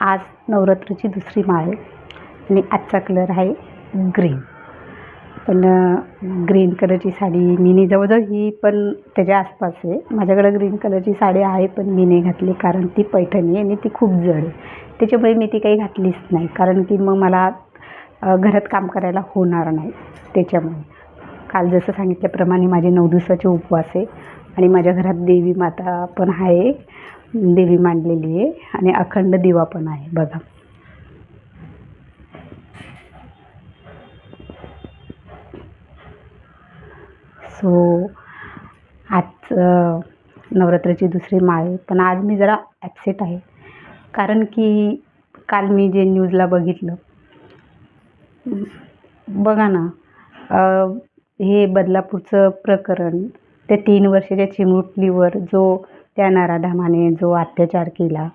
आज नवरात्रीची दुसरी माळ आहे. आणि आजचा कलर आहे ग्रीन पण ग्रीन कलरची साडी मीनी जवळजवळ ही पण त्याच्या आसपास आहे. माझ्याकडं ग्रीन कलरची साडी आहे पण मी नाही घातली कारण ती पैठणी आहे आणि ती खूप जड आहे. त्याच्यामुळे मी ती काही घातलीच नाही कारण की मग मला घरात काम करायला होणार नाही. त्याच्यामुळे काल जसं सांगितल्याप्रमाणे माझे नऊ दिवसाचे उपवास आहे. आणि माझ्या घरात देवी माता पण आहे देवी मांडलेली आहे आणि अखंड दिवा पण आहे बघा. सो आज नवरात्राची दुसरी माळ आहे पण आज मी जरा ॲपसेट आहे. कारण की काल मी जे न्यूजला बघितलं बघा ना हे बदलापूरचं प्रकरण त्या तीन वर्षाच्या चिमुकलीवर जो त्या नराधमाने जो अत्याचार केला